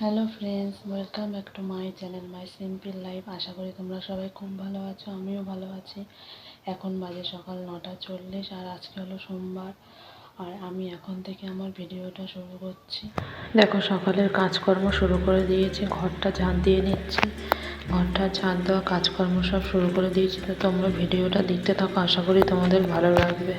Hello friends welcome back to my channel my simple life আশা করি তোমরা সবাই খুব ভালো আছো, আমিও ভালো আছি। এখন বাজে সকাল নটা চল্লিশ আর আজকে হলো সোমবার। আর আমি এখন থেকে আমার ভিডিওটা শুরু করছি। দেখো সকালের কাজকর্ম শুরু করে দিয়েছি, ঘরটা ঝাঁট দিয়ে নিচ্ছি। ঘরটা ঝাঁট দেওয়া কাজকর্ম সব শুরু করে দিয়েছি। তো তোমরা ভিডিওটা দেখতে থাকো, আশা করি তোমাদের ভালো লাগবে।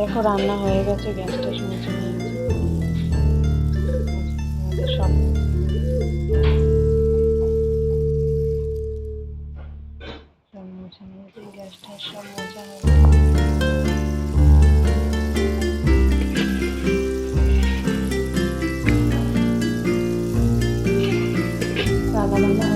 দেখো রান্না হয়ে গেছে গ্যাসটা নিয়েছি আমাদের সব গ্যাসটা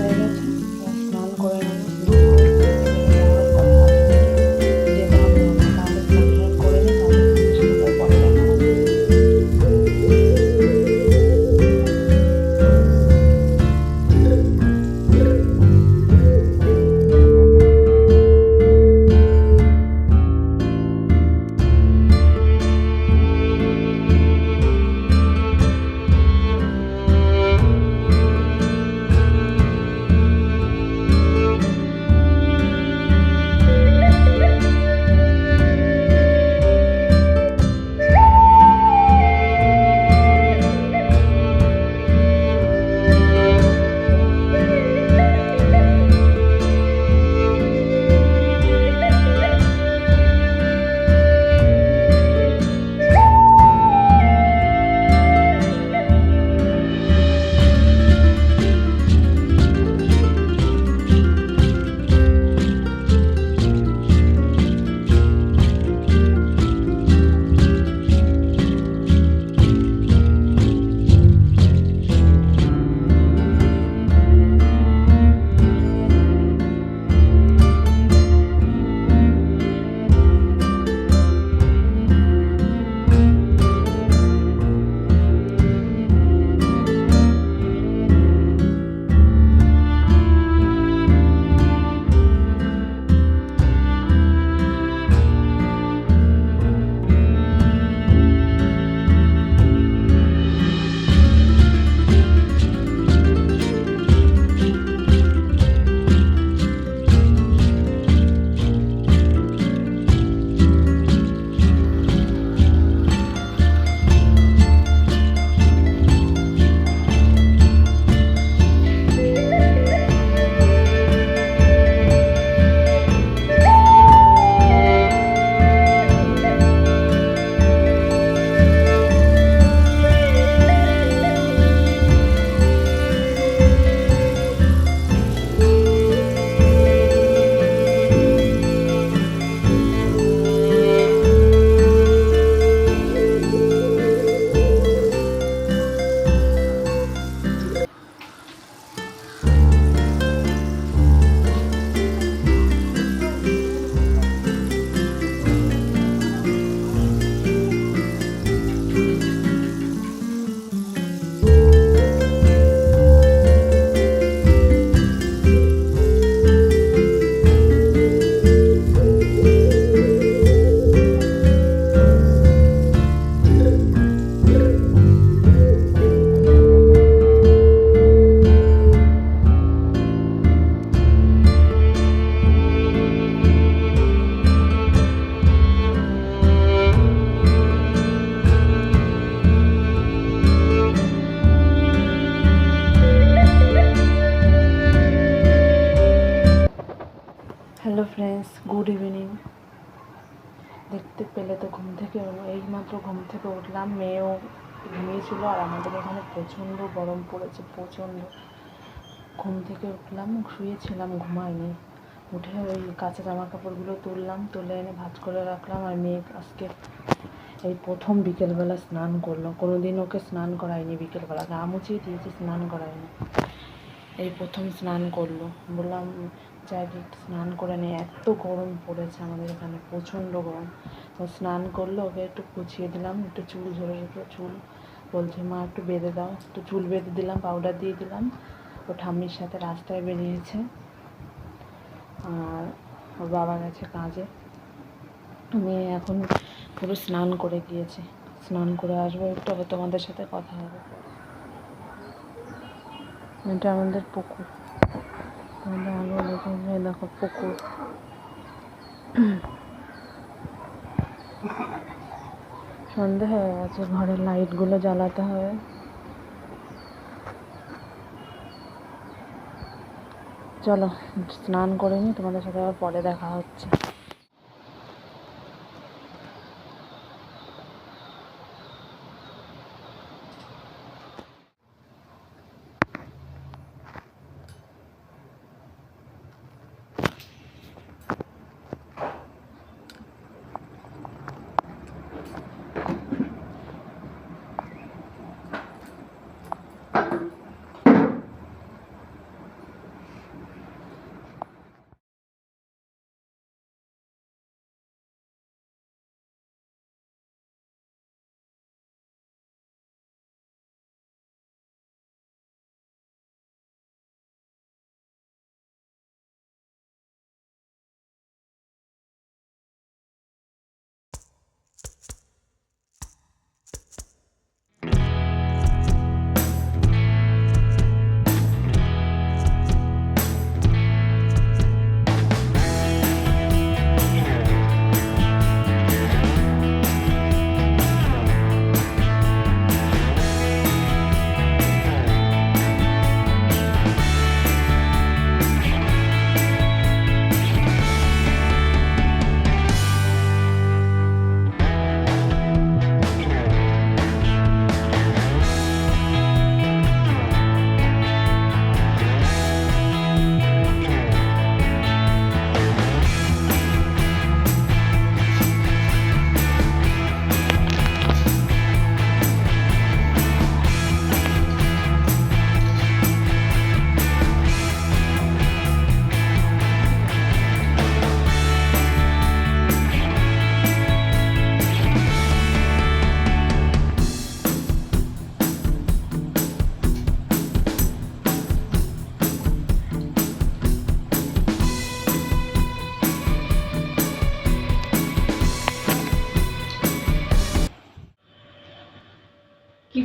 ফ্রেন্ডস, গুড ইভিনিং। দেখতে পেলে তো ঘুম থেকে এইমাত্র ঘুম থেকে উঠলাম, মেয়েও ঘুমিয়েছিল আর আমাদের এখানে প্রচণ্ড গরম পড়েছে, প্রচণ্ড। ঘুম থেকে উঠলাম, শুয়েছিলাম ঘুমাইনি উঠে ওই কাঁচা জামা কাপড়গুলো তুললাম, তুলে এনে ভাজ করে রাখলাম আর মেয়ে আজকে এই প্রথম বিকেলবেলা স্নান করল। কোনো দিন ওকে স্নান করায়নি বিকেলবেলা গা মুছিয়ে দিয়েছি, স্নান করায়নি। এই প্রথম স্নান করল। বললাম একটু স্নান করে নে, এত গরম পড়েছে আমাদের এখানে, প্রচণ্ড গরম। তো স্নান করল ওকে একটু কুচিয়ে দিলাম, একটু চুল ঝরে ঝরে চুল বলছে, মা, একটু বেঁধে দাও। একটু চুল বেঁধে দিলাম পাউডার দিয়ে দিলাম। ও ঠাম্মির সাথে রাস্তায় বেরিয়েছে। আর ওর বাবা গেছে কাজে। মেয়ে এখন পুরো স্নান করে গিয়েছে। স্নান করে আসব, একটু আবার তোমাদের সাথে কথা হবে। এটা আমাদের পুকুর। আমাদের আগে দেখে যে দেখো পুকুর। সন্ধে হয়ে গেছে, ঘরের লাইটগুলো জ্বালাতে হবে। চলো, স্নান করে নি তোমাদের সাথে আবার পরে দেখা হচ্ছে।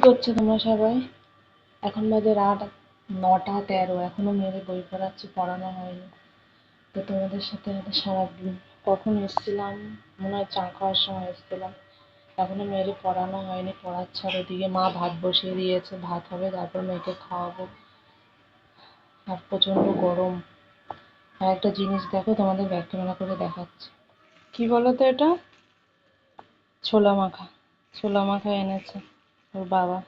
করছ তোমরা সবাই? এখন বাজে রাত নটা তেরো, এখনও মেয়েদের বই পড়াচ্ছি, পড়ানো হয়নি। তো তোমাদের সাথে সারাদিন কখন এসেছিলাম? মনে হয় চা খাওয়ার সময় এসেছিলাম। এখনও মেয়েদের পড়ানো হয়নি, পড়াচ্ছে আর ওদিকে মা ভাত বসিয়ে দিয়েছে, ভাত হবে, তারপর মেয়েকে খাওয়াবো। আর প্রচণ্ড গরম। আর একটা জিনিস দেখো, তোমাদের ব্যাক ক্যামেরা করে দেখাচ্ছি। কি বলো তো এটা? ছোলা মাখা। ছোলা মাখা এনেছে। ওর বাবা।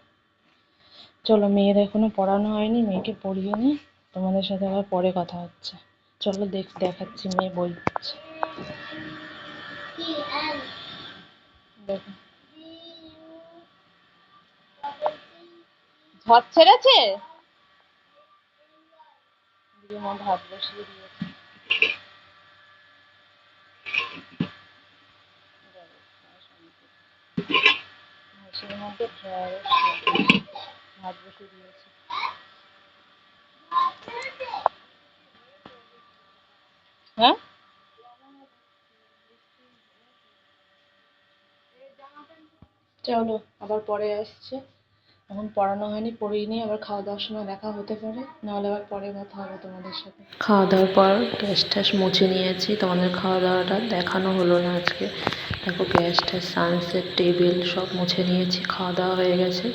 চলো, মেয়ের এখনও পড়ানো হয়নি, মেয়েকে পড়িয়ে নি তোমাদের সাথে আবার পরে কথা হচ্ছে। চলো দেখ, দেখাচ্ছি, মেয়ে বই পড়ছে। দেখো। ঝড় ছেড়েছে? দিয়ে ভাত বসিয়ে দিয়েছে। হাঁসের মধ্যে ভাত বসে দিয়েছে হ্যাঁ? চলো আবার পরে আসছে। এখন পড়ানো হয়নি পড়িয়ে নিয়ে আবার খাওয়া দাওয়ার সময় দেখা হতে পারে। নাহলে আবার পরে কথা হবে তোমাদের সাথে। খাওয়া দাওয়ার পর গ্যাস ট্যাস মুছে নিয়েছি, তোমাদের খাওয়া দাওয়াটা দেখানো হলো না আজকে। দেখো গ্যাস ট্যাস সানসেট টেবিল সব মুছে নিয়েছি খাওয়া দাওয়া হয়ে গেছে।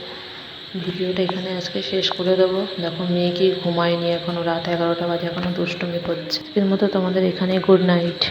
ভিডিওটা এখানে আজকে শেষ করে দেবো। দেখো মেয়ে কি ঘুমায়নি এখনও, রাত এগারোটা বাজে, এখনও দুষ্টুমি করছে। এর মতো তোমাদের এখানে গুড নাইট